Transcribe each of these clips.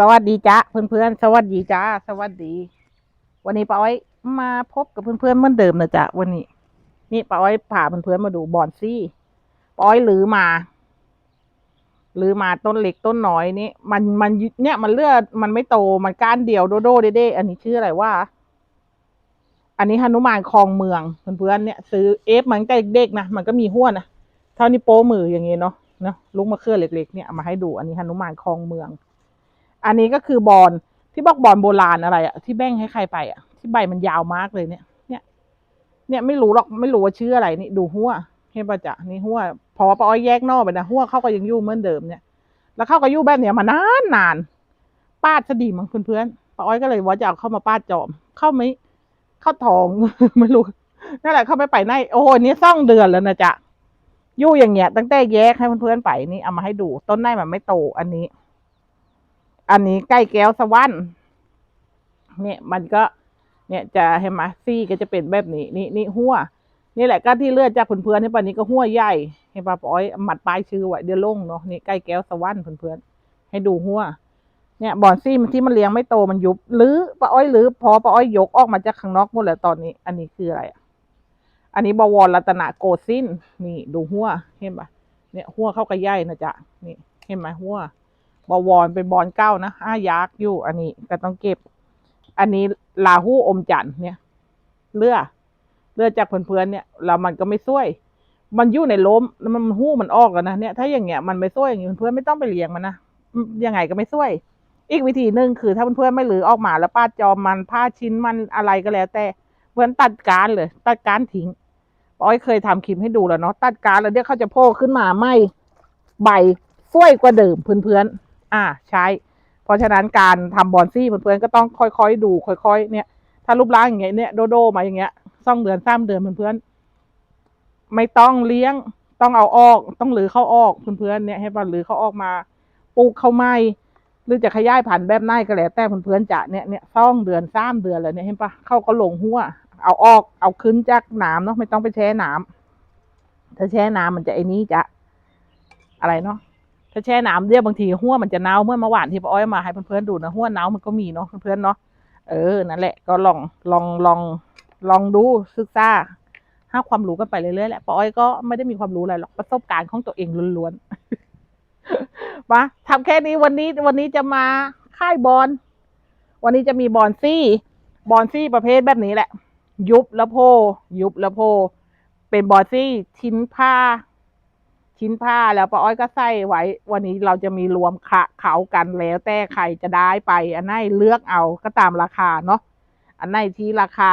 สวัสดีจ้าเพื่อนๆ สวัสดีจ้าสวัสดี วันนี้ป้าอ้อยมาพบกับเพื่อนๆเหมือนเดิมนะจ๊ะวันนี้ นี่ป้าอ้อยพาเพื่อนๆมาดูบอนซี่ป้าอ้อยลือมาลือมาต้นเล็กต้นน้อยนี่มันมันเนี่ยมันเลือดมันไม่โตมันก้านเดียวโดโดเด้เด้อันนี้ชื่ออะไรว่า อันนี้หนุมานคลองเมืองเพื่อนๆเนี่ย ซื้อเอฟมันตั้งแต่เด็กๆนะมันก็มีห้วนนะเท่านี้โป้มืออย่างเงี้เนาะเนาะลูกมะเขือเล็กๆเนี่ยเอามาให้ดูอันนี้หนุมานคลองเมือง อันนี้ก็คือบอลที่บอกบอลโบราณอะไรอะที่แบ่งให้ใครไปอะที่ใบมันยาวมากเลยเนี่ย เนี่ย เนี่ยไม่รู้หรอกไม่รู้ว่าชื่ออะไรนี่ดูหัวเห็นปะจ๊ะนี่หัวเพราะว่าปอ้อยแยกนอกไปนะหัวเขาก็ยังยู่เหมือนเดิมเนี่ย แล้วเขาก็ยู่แบบเนี้ยมานานนานป้าดจะดีมั้งเพื่อนๆป้าอ้อยก็เลยว่าจะเอาเข้ามาป้าดจอม เข้าไหมเข้าทองไม่รู้นั่นแหละเข้าไปไปในโอ้โหนี่ซ่องเดือนแล้วนะจ๊ะยู่อย่างเงี้ยตั้งแต่แยกให้เพื่อนๆไปนี่เอามาให้ดู ต้นไม้มันไม่โตอันนี้ อันนี้ใกล้แก้วสวรรค์เนี่ยมันก็เนี่ยจะเห็นไหมซี่ก็จะเป็นแบบนี้นี่นี่หัวนี่แหละก็ที่เลือดจากเพื่อนๆที่ปานนี้ก็หัวใหญ่เห็นปะปอยหมัดปลายชื่อไว้เดี๋ยวลงเนาะนี่ใกล้แก้วสวรรค์เพื่อนๆให้ดูหัวเนี่ยบอนซี่มันที่มันเลี้ยงไม่โตมันยุบหรือปะอ้อยหรือพอปะอ้อยยกออกมาจากข้างนอกหมดแล้วตอนนี้ อันนี้คืออะไรอะอันนี้บวรรัตนโกสินนี่ดูหัวเห็นปะเนี่ยหัวเข้ากระย่ายนะจ๊ะนี่เห็นไหมหัว บวรเป็นบอลเก้านะห้ายักษ์อยู่อันนี้ก็ต้องเก็บ อันนี้ลาหูอมจันทร์เนี่ยเลือเลือจากเพื่อนๆเนี่ยแล้วมันก็ไม่ช่วย มันอยู่ในล้มแล้วมันหู้มันออกแล้วนะเนี่ยถ้าอย่างเงี้ยมันไม่ช่วยอย่างเงี้ยเพื่อนไม่ต้องไปเลี้ยงมันนะยังไงก็ไม่ช่วย อีกวิธีหนึ่งคือถ้าเพื่อนๆไม่หรือออกมาแล้วป้าจอมมันผ้าชิ้นมันอะไรก็แล้ว แต่เพื่อนตัดการเลย ตัดการทิ้งป้อยเคยทำคลิปให้ดูแล้วเนาะตัดการแล้วเดี๋ยวเขาจะโผล่ขึ้นมาไม่ใบช่วยกว่าเดิมเพื่อนๆ อ่าใช้ เพราะฉะนั้นการทำบอนซี่เพื่อนๆก็ต้องค่อยๆดู ค่อย ๆ เนี่ย ถ้ารูปร่างอย่างเงี้ยเนี่ยโดโดมาอย่างเงี้ยสองเดือนสามเดือนเพื่อนๆไม่ต้องเลี้ยงต้องเอาออกต้องหรือเข้าออกเพื่อนๆเนี่ยให้ป่ะหรือเขาออกมาปลูกเข้าไม่หรือจะขยายพันธุ์แบบไหนก็แล้วแต่เพื่อนๆจะเนี่ยเนี่ยสองเดือนสามเดือนแล้วเนี่ยเห็นปะเข้าก็หลงหัวเอาออกเอาขึ้นจากน้ำเนาะไม่ต้องไปแช่น้ำถ้าแช่น้ำมันจะไอ้นี้จะอะไรเนาะ ถ้าแช่น้ำเรียบางทีหัวมันจะเน่าเมื่อเมื่อวานที่ป้าอ้อยมาให้เพื่อนๆดูนะหัวเน่ามันก็มีเนาะเพื่อนๆเนาะเออนั่นแหละก็ลองลองลองลองดูศึกษาหาความรู้กันไปเรื่อยๆแหละป้าอ้อยก็ไม่ได้มีความรู้อะไรหรอกประสบการณ์ของตัวเองล้วนๆมาทำแค่นี้วันนี้วันนี้จะมาค่ายบอลวันนี้จะมีบอลซี่บอลซี่ประเภทแบบนี้แหละ ยุบแล้วโพ ยุบแล้วโพ เป็นบอลซี่ชิ้นผ้า ชิ้นผ้าแล้วป้าอ้อยก็ใส่ไว้ วันนี้เราจะมีรวมขะเขากันแล้วแต่ใครจะได้ไป อันไหนเลือกเอาก็ตามราคาเนาะอันไหนที่ราคา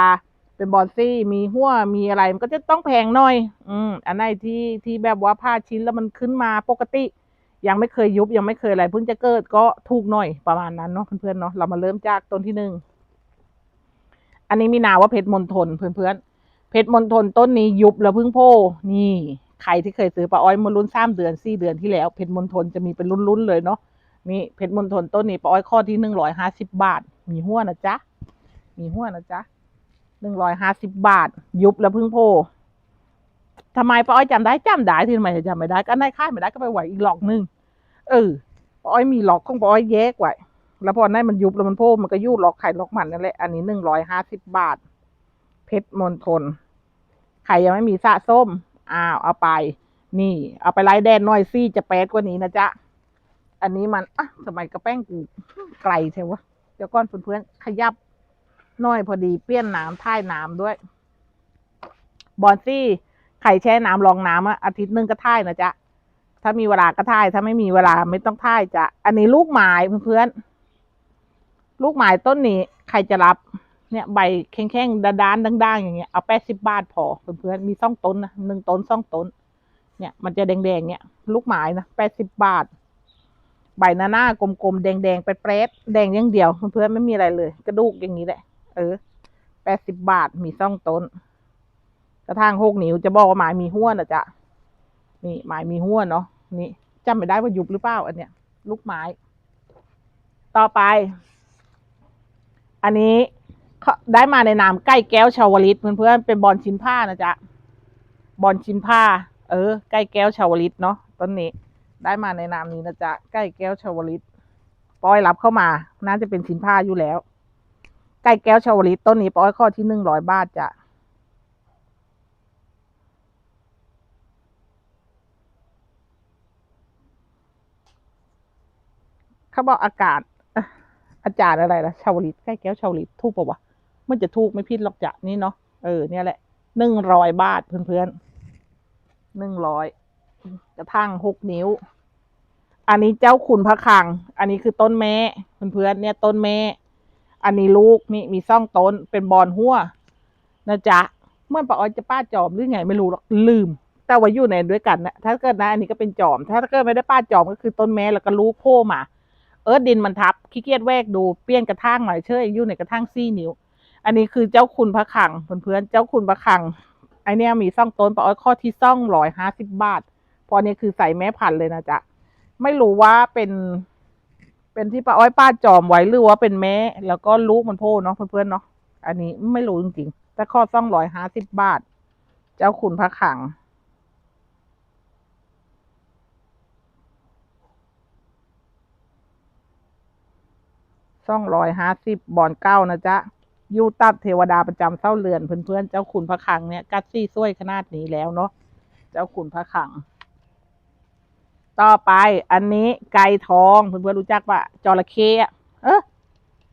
เป็นบอลซี่มีหัวมีอะไรมันก็จะต้องแพงหน่อย อืมอันไหนที่ที่แบบว่าผ้าชิ้นแล้วมันขึ้นมาปกติ ยังไม่เคยยุบยังไม่เคยอะไรเพิ่งจะเกิดก็ถูกหน่อยประมาณนั้นเนาะเพื่อนๆเนาะเรามาเริ่มจากต้นที่หนึ่งอันนี้มีนาว่าเพชรมณฑลเพื่อนๆเพชรมณฑลต้นนี้ยุบแล้วเพิ่งโพนี่ ใครที่เคยซื้อปลาอ้อยมารุ่นสามเดือนสี่เดือนที่แล้วเพชรมณฑลจะมีเป็นรุ่นๆเลยเนาะนี่เพชรมณฑลต้นนี้ปลาอ้อยข้อที่หนึ่งร้อยห้าสิบบาท มีหัวนะจ๊ะมีหัวนะจ๊ะหนึ่งร้อยห้าสิบบาท ยุบแล้วพึ่งโพทำไมปลาอ้อยจำได้จำได้ที่ทำไมจะจำไม่ได้ ก็ได้ค่ายไม่ได้ก็ไปไหวอีกหลอกหนึงเออปลาอ้อยมีหลอกของปลาอ้อยแยกไว้แล้วพอได้มันยุบแล้วมันโพมันก็ยู่หลอกไข่หลอกมันนั่นแหละอันนี้หนึ่งร้อยห้าสิบบาท เพชรมณฑลใครยังไม่มีสะส้ม อ้าวเอาไป นี่ เอาไปไล่แดนหน่อยซี่จะแป๊ดกว่านี้นะจ๊ะ อันนี้มันอะสมัยกระแป้งกูไกลเทวะเดี๋ยวก่อนเพื่อนๆขยับหน่อยพอดีเปี้ยนน้ำท่ายน้ำด้วย บอนซี่ไข่แช่น้ำรองน้ำอะอาทิตย์หนึ่งก็ท่ายนะจ๊ะถ้ามีเวลาก็ท่าย ถ้าไม่มีเวลาไม่ต้องท่ายจ้ะ อันนี้ลูกไม้เพื่อนๆ ลูกไม้ต้นนี้ ใครจะรับ เนี่ยใบแข็งๆด้านๆด่างๆอย่างเงี้ยเอาแปดสิบบาทพอเพื่อนๆมีสองต้นนะหนึ่งต้นสองต้น เนี่ยมันจะแดงๆเนี่ยลูกไม้นะแปดสิบบาท ใบหน้าหน้ากลมๆแดงๆแปรดๆแดงอย่างเดียวเพื่อนๆไม่มีอะไรเลย กระดูกอย่างนี้แหละ เออแปดสิบบาทมีสองต้น กระทางหกนิ้วจะบอกว่าไม้มีหัวนะจ๊ะนี่ไม้มีหัวเนาะนี่จำไม่ได้ว่ายุบหรือเปล่าอันเนี้ยลูกไม้ ต่อไป อันนี้ ได้มาในนามใกล้แก้วชาวลิตเพื่อนๆเป็นบอลชิ้นผ้านะจ๊ะบอลชิ้นผ้า เออ ใกล้แก้วชาวลิตเนาะต้นนี้ ได้มาในนามนี้นะจ๊ะใกล้แก้วชาวลิตปอยรับเข้ามา น่าจะเป็นสินค้าอยู่แล้วไก่แก้วชาวลิตต้นนี้ปอยข้อที่หนึ่งร้อยบาทจ้ะเขาบอกอากาศอาจารย์อะไรนะชาวลิตไก่แก้วชาวลิตถูกปะวะ มันจะถูกไม่ผิดหรอกจ้ะนี่เนาะเออเนี่ยแหละหนึ่งร้อยบาทเพื่อนๆหนึ่งร้อยกระทั่งหกนิ้ว อันนี้เจ้าขุนพระคัง อันนี้คือต้นแม่เพื่อนๆเนี่ยต้นแม่ อันนี้ลูกนี่มีซ่องต้นเป็นบอนหัวนะจ๊ะเมื่อปะออยจะป้าจอมหรือไงไม่รู้หรอกลืม แต่ว่าอยู่ในด้วยกันนะถ้าเกิดนะ อันนี้ก็เป็นจอม ถ้าเกิดไม่ได้ป้าจอมก็คือต้นแม่แล้วก็ลูกโผล่มา เออดินมันทับขี้เกียจแวกดูเปลี่ยนกระถางหน่อยเชื่อยู่ในกระถางซี่นิ้ว อันนี้คือเจ้าคุณพระคลังเพื่อนๆเจ้าคุณพระคลังไอเนี้ยมีซ่องต้นปะออยข้อที่ซ่องร้อยห้าสิบบาทพอเนี่ยคือใส่แม่พันธุ์เลยนะจ๊ะไม่รู้ว่าเป็น เป็นที่ป้าอ้อยป้าจอมไว้หรือว่าเป็นแม่แล้วก็ลูกมันโพเนาะเพื่อนๆเนาะอันนี้ไม่รู้จริงๆแต่ข้อซ่องร้อยห้าสิบบาท เจ้าคุณพระขังซ่องร้อยห้าสิบบอนเก้านะจ๊ะ ยูตัดเทวดาประจำเส้าเรือนเพื่อนๆเจ้าคุณพระขังเนี่ยกัดซี่ซ้วยขนาดนี้แล้วเนาะเจ้าคุณพระขัง ต่อไปอันนี้ไก่ทองเพื่อนๆรู้จักปะจระเข้อะเออ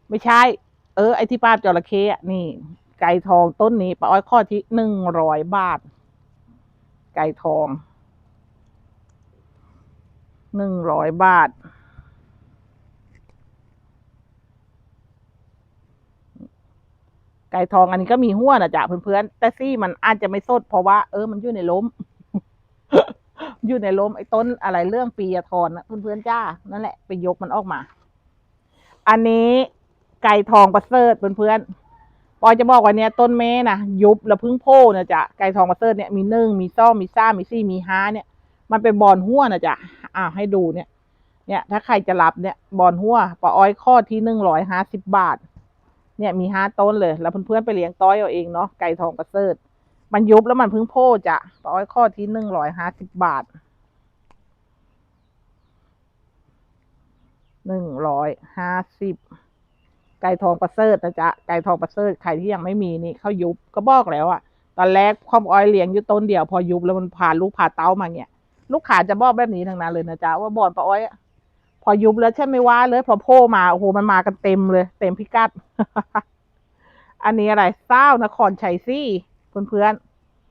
ไม่ใช่ เออ ไอที่ป้าบจระเข้อะนี่ ไก่ทองต้นนี้ป้าอ้อยข้อที่หนึ่งร้อยบาท ไก่ทองหนึ่งร้อยบาท ไก่ทองอันนี้ก็มีหัวนะจ๊ะเพื่อนๆแต่ซี่มันอาจจะไม่สดเพราะว่าเออมันอยู่ในล้ม อยู่ในล้มไอ้ต้นอะไรเรื่องปีอะทอนนะเพื่อนๆจ้านั่นแหละไปยกมันออกมา อันนี้ไก่ทองประเสริฐเพื่อนๆปอยจะบอกว่าเนี้ยต้นเมนะยุบแล้วพึ่งโพนะจ๊ะไก่ทองประเสริฐเนี่ยมีหนึ่งมีซ่อมมีซ่ามีซี่มีห้าเนี่ย มันเป็นบอลหัวนะจ๊ะอ่าให้ดูเนี่ย เนี่ย ถ้าใครจะรับเนี่ยบอลหัวปออ้อยข้อที่หนึ่งร้อยห้าสิบบาท เนี่ยมีห้าต้นเลย แล้วเพื่อนๆไปเลี้ยงต้อยเอาเองเนาะไก่ทองประเสริฐมันยุบแล้วมันเพึ่งโพจะปอ้อยข้อที่หนึ่งร้อยห้าสิบบาทหนึ่งร้อยห้าสิบไก่ทองประเสริฐนะจ๊ะไก่ทองประเสริฐใครที่ยังไม่มีนี่เขายุบก็บอกแล้วอะตอนแรกความอ้อยเลี้ยงอยู่ต้นเดียวพอยุบแล้วมันผ่านลูกผ่าเต้ามาเนี่ย ลูกค้าจะบอกแบบนี้ทั้งนั้นเลยนะจ๊ะว่าบอนปะอ้อยอะ พอยุบแล้วใช่ไหมว่าเลย พอโผล่มาโอ้โหมันมากันเต็มเลย เต็มพิกัด อันนี้อะไรเศร้านครชัยซี่เพื่อน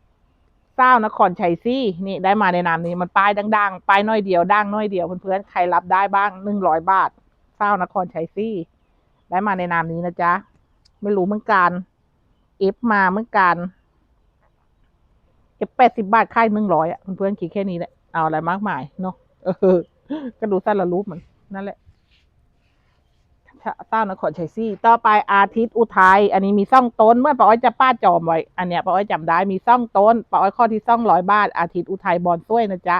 ๆเศร้านครชัยซี่ นี่ได้มาในนามนี้มันป้ายดังๆป้ายน้อยเดียวดังน้อยเดียวเพื่อนๆใครรับได้บ้างหนึ่งร้อยบาทเศร้านครชัยซี่ ได้มาในนามนี้นะจ๊ะไม่รู้เหมือนกันเอฟมาเหมือนกันเอฟแปดสิบาทค่ายหนึ่งร้อยอะเพื่อนๆคิดแค่นี้แหละเอาอะไรมากมายเนาะเออ ก็ดูสั้นละรูปมันนั่นแหละเต้านครชัยซี่ ต่อไปอาทิตย์อุทัย อันนี้มีซ่องต้น เมื่อป้าอ้อยจะป้าจอมไว้ อันเนี้ยป้าอ้อยจำได้ มีซ่องต้นป้าอ้อยข้อที่ซ่องร้อยบาท อาทิตย์อุทัยบอลซ้วยนะจ๊ะ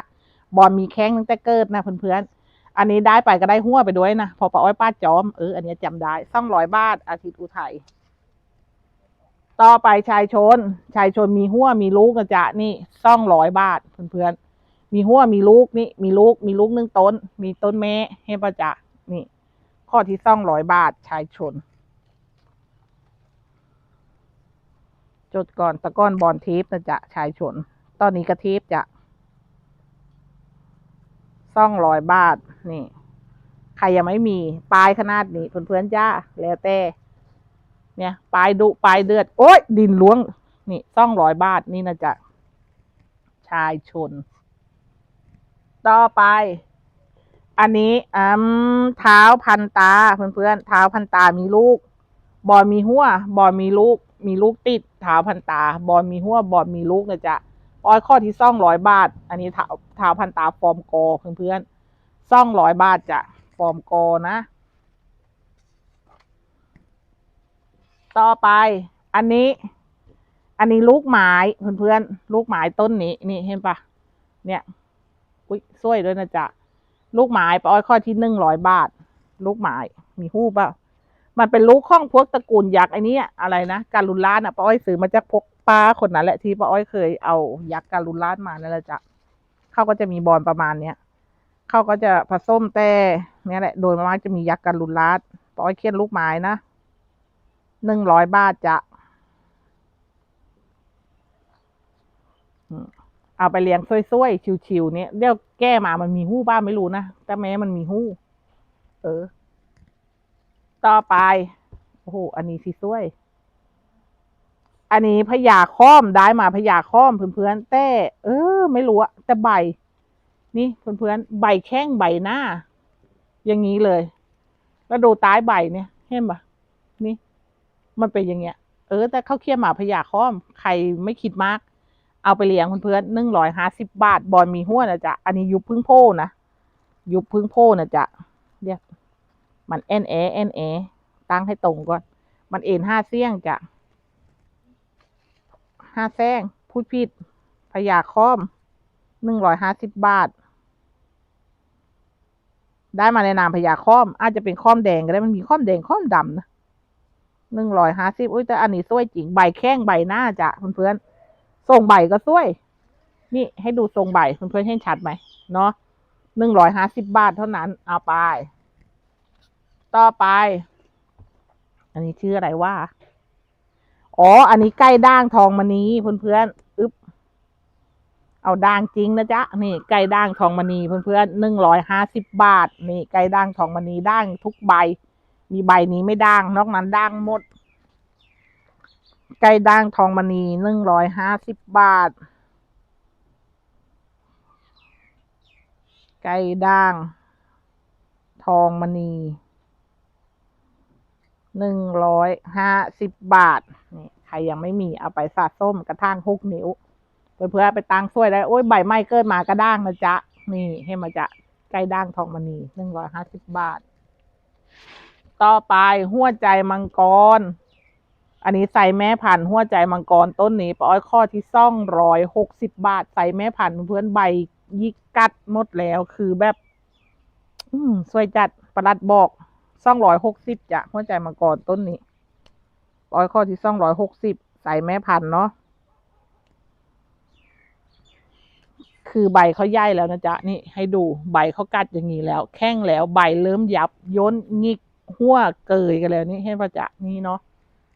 บอลมีแข้งตั้งแต่เกิดนะเพื่อนๆ อันนี้ได้ไปก็ได้หัวไปด้วยนะ พอป้าอ้อยป้าจอม เออ อันเนี้ยจำได้ ซ่องร้อยบาท อาทิตย์อุทัย ต่อไปชายชน ชายชนมีหัวมีลูกนะจ๊ะ นี่ซ่องร้อยบาทเพื่อนๆ มีหัวมีลูกนี่มีลูกมีลูกหนึ่งต้น มีต้นแม่ให้ป้าจ๊ะนี่ ข้อที่ซ่องร้อยบาทชายชน จดก่อนตะก้อนบอลเทปนะจ๊ะชายชน ตอนนี้กระเทปจะซ่องร้อยบาทนี่ ใครยังไม่มีปลายขนาดนี้เพื่อนๆจ้าแล้วแต่เนี่ยปลายดุปลายเดือด โอ๊ยดินล้วง นี่ซ่องร้อยบาทนี่นะจ๊ะชายชน ต่อไป อันนี้อืมเท้าพันตาเพื่อนๆเท้าพันตามีลูกบอมีหัวบอมีลูก มีลูกติดเท้าพันตา บอมีหัวบอมีลูกนะจ๊ะปอยข้อที่ซ่องร้อยบาท อันนี้เท้าเท้าพันตาฟอร์มโกเพื่อนๆซ่องร้อยบาทจ้ะฟอร์มโกนะ ต่อไป อันนี้ อันนี้ลูกไม้เพื่อนๆลูกไม้ต้นนี้ นี่เห็นปะเนี่ย อุ้ยสวยด้วยนะจ๊ะลูกไม้ปาอ้อยข้อที่หนึ่งร้อยบาท ลูกไม้มีหูปเปล่ามันเป็นลูกข้องพวกตระกูลยักษ์ไอ้นี่อะไรนะการุนล้านอะป้าอ้อยซื้อมาจากพวกป้าคนนั้นแหละที่ป้าอ้อยเคยเอายักษ์การุนล้านมานั่นแหละจ้ะเขาก็จะมีบอลประมาณเนี้ยเขาก็จะผสมแต่เนี่ยแหละ โดยมากจะมียักษ์กันรุนรัดปอยเคียนลูกไม้นะหนึ่งร้อยบาทจะ เอาไปเลี้ยงซ้วยๆชิวๆเนี่ยเดี๋ยวแก้มามันมีหู้บ้างไม่รู้นะแต่แม้มันมีหู้ เออ ต่อไปโอ้โหอันนี้สิซ้วย อันนี้พญาค้อมได้มาพญาค้อมเพื่อนๆแต่เออ ไม่รู้อะแต่ใบ นี่เพื่อนๆใบแข้งใบหน้า อย่างนี้เลย แล้วดูใต้ใบเนี่ยเห็นปะนี่ มันเป็นอย่างเงี้ย เออ แต่เขาเคี่ยวหมาพญาค้อม ใครไม่คิดมาก เอาไปเลี้ยงเพื่อนๆหนึ่งร้อยห้าสิบบาท บอลมีหัวนะจ๊ะ อันนี้ยุบพึ่งโพนะยุบพึ่งโพนะจ๊ะเรียกมันเอ็นเอเอ็นเอตั้งให้ตรงก่อน มันเอ็นห้าเสี่ยงจ้ะห้าแซงพูดผิดพญาค้อมหนึ่งร้อยห้าสิบบาท ได้มาในนามพญาค้อม อาจจะเป็นค้อมแดงก็ได้มันมีค้อมแดงค้อมดำนะหนึ่งร้อยห้าสิบอุ้ยแต่อันนี้สวยจริง ใบแข้งใบหน้าจ้ะเพื่อนๆ ทรงใบก็สวย นี่ให้ดูทรงใบเพื่อนๆเห็นชัดไหมเนาะหนึ่งร้อยห้าสิบบาทเท่านั้น เอาไป ต่อไป อันนี้ชื่ออะไรว่าอ๋อ อันนี้ใกล้ด่างทองมณีเพื่อนๆ อึ๊บ เอาด่างจริงนะจ๊ะ นี่ไก่ด่างทองมณีเพื่อนๆหนึ่งร้อยห้าสิบบาท นี่ไก่ด่างทองมณีด่างทุกใบ มีใบนี้ไม่ด่าง นอกนั้นด่างหมด ไก่ด่างทองมณีหนึ่งร้อยห้าสิบบาท ไก่ด่าง ทองมณีหนึ่งร้อยห้าสิบบาทนี่ใครยังไม่มีเอาไปสะส้มกระทั่งหกนิ้วเพื่อเพื่อไปตังช่วยได้โอ้ยใบไม้เกิดมากระด้างนะจ๊ะ นี่ให้มาจะไก่ด่างทองมณีหนึ่งร้อยห้าสิบบาท ต่อไปหัวใจมังกร อันนี้ใส่แม่พันธุ์หัวใจมังกรต้นนี้ปอ้อยข้อที่ซ่องร้อยหกสิบบาทใส่แม่พันธุ์เพื่อนใบยิกกัดหมดแล้วคือแบบ อืมสวยจัดประหลัดบอกซ่องร้อยหกสิบจ้ะหัวใจมังกรต้นนี้ปอ้อยข้อที่ซ่องร้อยหกสิบใส่แม่พันธุ์เนาะคือใบเขาใหญ่แล้วนะจ๊ะนี่ให้ดูใบเขากัดอย่างนี้แล้ว แข้งแล้วใบเริ่มยับ ย้นงิกหัวเกยกันแล้วนี่ให้พระจ๊ะนี่เนาะ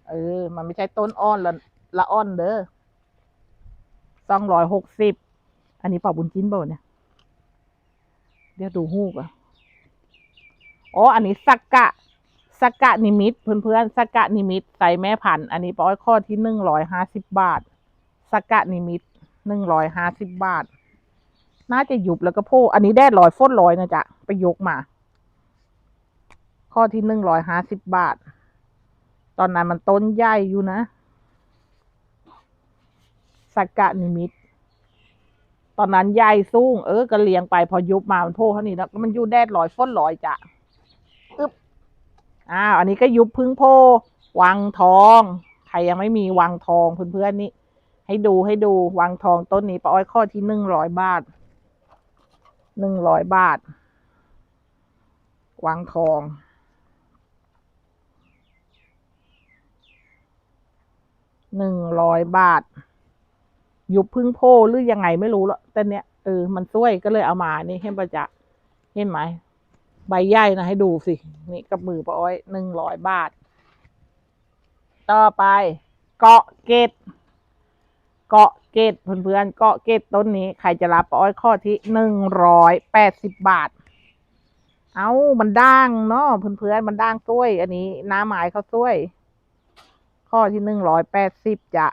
เออ มันไม่ใช่ต้นอ้อนละละอ้อนเด้อสองร้อยหกสิบ อันนี้เป่าบุญจิ้นเปล่าเนี่ย เดี๋ยวดูหูกอะอ๋อ อันนี้สักกะสักกะนิมิต เพื่อนๆสักกะนิมิตใส่แม่พันธุ์อันนี้ปอยข้อที่หนึ่งร้อยห้าสิบบาทสักกะนิมิตหนึ่งร้อยห้าสิบบาท น่าจะหยุบแล้วก็โพอันนี้แดดลอยฝนลอยนะจ๊ะ ไปยกมา ข้อที่หนึ่งร้อยห้าสิบบาท ตอนนั้นมันต้นใหญ่อยู่นะ สักกะนิมิต ตอนนั้นใหญ่สูง เออ ก็เลี้ยงไปพอยุบมามันโพเท่านี้แล้วมันอยู่แดดลอยฝนลอยจ้ะอึ๊บอ้าวอันนี้ก็ยุบพึ่งโพวังทอง ใครยังไม่มีวังทองเพื่อนๆนี่ ให้ดูให้ดูวังทองต้นนี้ป้าอ้อยข้อที่หนึ่งร้อยบาท หนึ่งร้อยบาท วังทอง หนึ่งร้อยบาท ยุบพึ่งโพหรือยังไงไม่รู้ละแต่เนี้ยเออมันสวยก็เลยเอามานี่เห็นประจักษ์เห็นไหมใบใหญ่นะให้ดูสินี่กับมือป้าอ้อยหนึ่งร้อยบาท ต่อไป เกาะเกตเกาะเกตเพื่อนๆเกาะเกตต้นนี้ใครจะรับป้าอ้อยข้อที่หนึ่งร้อยแปดสิบบาท เอามันด่างเนาะเพื่อนๆมันด่างซ้วย อันนี้น้าหมายเขาซ้วย ข้อที่หนึ่งร้อยแปดสิบจะ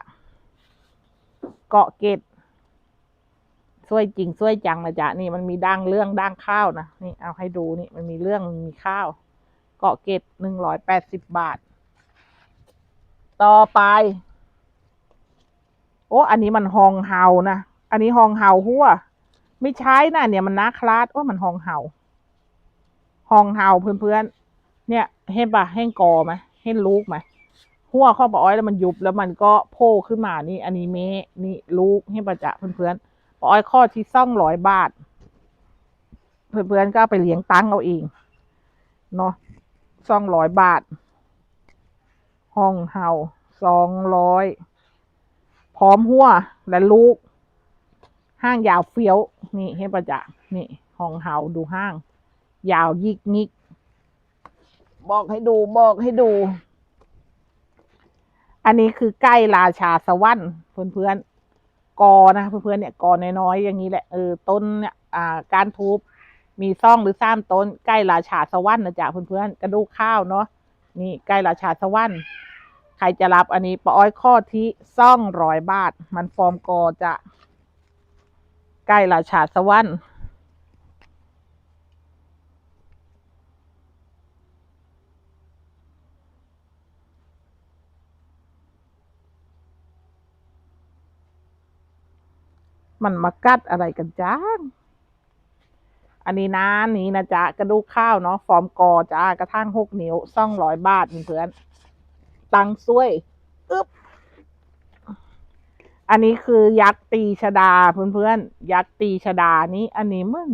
เกาะเกตช่วยจริงช่วยจังนะจ๊ะนี่มันมีด่างเรื่องด่างข้าวนะนี่เอาให้ดูนี่มันมีเรื่องมันมีข้าว เกาะเกตหนึ่งร้อยแปดสิบบาท ต่อไป โอ้อันนี้มันฮองเฮานะอันนี้ฮองเฮาหัวไม่ใช่นะเนี่ยมันนาคลาดโอ้มันฮองเฮาฮองเฮาเพื่อนๆเนี่ยเห็นปะเห็นกอไหมเห็นลูกไหม หัวข้อปออ้อยแล้วมันยุบแล้วมันก็โผล่ขึ้นมานี่อันนี้เมนี่ลูกเห็นปะจะเพื่อนๆปออ้อยข้อที่ซ่องร้อยบาท เพื่อนๆก็เอาไปเลี้ยงตั้งเอาเองเนาะซ่องร้อยบาท ห้องเฮาสองร้อยพร้อมหัวและลูก ห้างยาวเฟี้ยว นี่ให้ประจักษ์นี่ห้องเฮาดูห้าง ยาวยิกงิกบอกให้ดูบอกให้ดู อันนี้คือใกล้ราชาสวรรค์เพื่อนๆกอนะเพื่อนๆเนี่ยกอน้อยๆอย่างนี้แหละเออต้นเนี่ยอ่าการทูบมีซ่องหรือซ้ำต้น ใกล้ราชาสวรรค์นะจ๊ะเพื่อนๆกระดูกข้าวเนาะนี่ใกล้ราชาสวรรค์ใครจะรับอันนี้ปออ้อยข้อที่ซ่องร้อยบาท มันฟอร์มกอจะใกล้ราชาสวรรค์ มันมากัดอะไรกันจ้าอันนี้นะนี้นะจ๊ะกระดูกข้าวเนาะฟอร์มกอจ้ากระทั่งหกนิ้วซ่องร้อยบาทเพื่อนตังซ้วยอึ๊บอันนี้คือยักษ์ตีชดาเพื่อนๆยักษ์ตีชดานี้ อันนี้มัน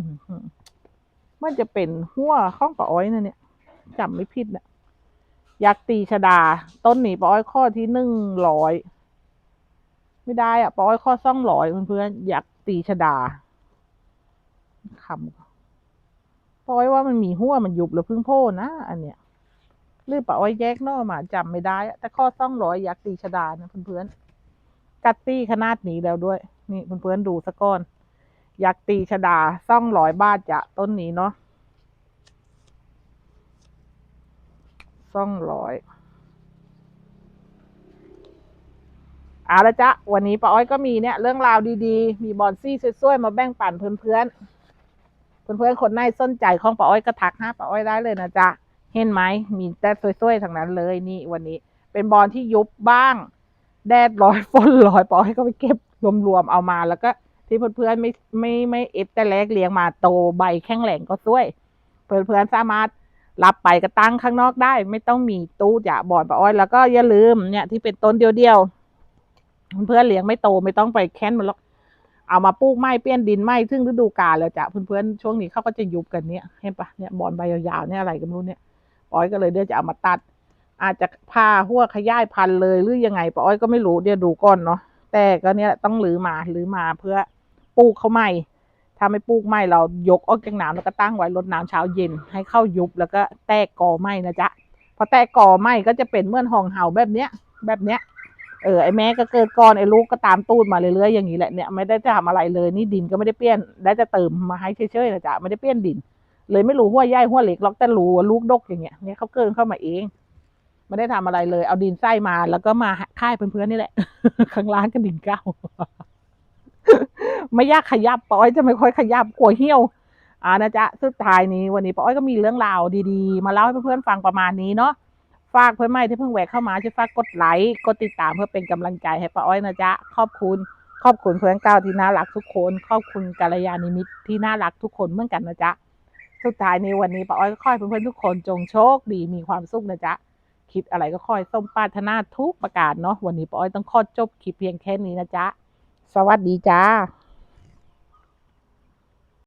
มันจะเป็นหัวข้องปะอ้อยนะเนี่ยจำไม่ผิดนะยักษ์ตีชดา ต้นหนีปะอ้อยข้อที่หนึ่งร้อย ไม่ได้อะปอยข้อซ่องร้อยเพื่อนๆอยากตีชดาคำปอยว่ามันมีหัวมันยุบหรือพึ่งโพ่นะอันเนี้ยหรือปอยแยกนอกมาจำไม่ได้แต่ข้อซ่องร้อยอยากตีชดานะเพื่อนๆกัตตี้ขนาดนี้แล้วด้วย นี่เพื่อนๆดูสะก้อนอยากตีชดาซ่องร้อยบ้าจะต้นนี้เนาะซ่องร้อย เอาละจ๊ะวันนี้ป้าอ้อยก็มีเนี่ยเรื่องราวดีๆ มีบอนซี่สวยๆมาแบ่งปันเพื่อนๆเพื่อนๆคนไหนสนใจของป้าอ้อยก็ทักหาป้าอ้อยได้เลยนะจ๊ะเห็นไหมมีแต่สวยๆทั้งนั้นเลยนี่วันนี้ เป็นบอลที่ยุบบ้าง แดดร้อยฝนร้อยป้าอ้อยก็ไปเก็บรวมๆเอามาแล้วก็ที่เพื่อนๆไม่ไม่ไม่เอฟแต่แรกเลี้ยงมาโตใบแข็งแรงก็สวย เพื่อนๆสามารถรับไปก็ตั้งข้างนอกได้ ไม่ต้องมีตู้จะบอลป้าอ้อยแล้วก็อย่าลืมเนี่ยที่เป็นต้นเดียวๆ เพื่อนเลี้ยงไม่โตไม่ต้องไปแค้นมันหรอกเอามาปลูกไม้เปี้ยนดินไม้ซึ่งฤดูกาลแล้วจ้ะเพื่อนๆช่วงนี้เขาก็จะยุบกันเนี่ยเห็นปะเนี่ยบอนใบยาวๆเนี่ยอะไรกันรู้เนี่ยปอยก็เลยเดี๋ยวจะเอามาตัด อาจจะพาหัวขยายพันธุ์เลยหรือยังไงปอยก็ไม่รู้เดี๋ยวดูก่อนเนาะแต่ก็เนี่ยต้องรื้อมาหรือมาเพื่อปลูกเขาใหม่ถ้าไม่ปลูกใหม่เรายกออกจากน้ำแล้วก็ตั้งไว้รดน้ำเช้าเย็นให้เข้ายุบแล้วก็แตกกอไหม้นะจ๊ะพอแตกกอไหม้ก็จะเป็นเหมือนห้องเห่าแบบเนี้ย แบบเนี้ย เออไอแม่ก็เกิดก่อนไอลูกก็ตามตูดมาเรื่อยๆอย่างนี้แหละเนี่ยไม่ได้จะทำอะไรเลยนี่ดินก็ไม่ได้เปลี่ยน ได้จะเติมมาให้เฉยๆนะจ๊ะไม่ได้เปลี่ยนดิน เลยไม่รู้หัวใหญ่หัวเล็กหรอกแต่รู้ว่าลูกดกอย่างเงี้ยเนี่ยเขาเกินเข้ามาเองไม่ได้ทำอะไรเลย เอาดินใส่มาแล้วก็มาค่ายเพื่อนๆนี่แหละ ข้างล่างก็ดินเก้า ไม่ยากขยับปาอ้อยจะไม่ค่อยขยับกลัวเหี่ยว อ่านะจ๊ะสุดท้ายนี้วันนี้ป้อยก็มีเรื่องราวดีๆ มาเล่าให้เพื่อนๆฟังประมาณนี้เนาะ ฝากเพื่อนใหม่ที่เพิ่งแหวกเข้ามาช่วยฝากกดไลค์กดติดตามเพื่อเป็นกำลังใจให้ป้าอ้อยนะจ๊ะขอบคุณขอบคุณเพื่อนเก่าที่น่ารักทุกคนขอบคุณกัลยาณิมิตรที่น่ารักทุกคนเหมือนกันนะจ๊ะสุดท้ายในวันนี้ป้าอ้อยก็ขอให้เพื่อนๆทุกคนจงโชคดีมีความสุขนะจ๊ะคิดอะไรก็คอยสมปารถนาทุกประการเนาะวันนี้ป้าอ้อยต้องขอจบคลิปเพียงแค่นี้นะจ๊ะสวัสดีจ้า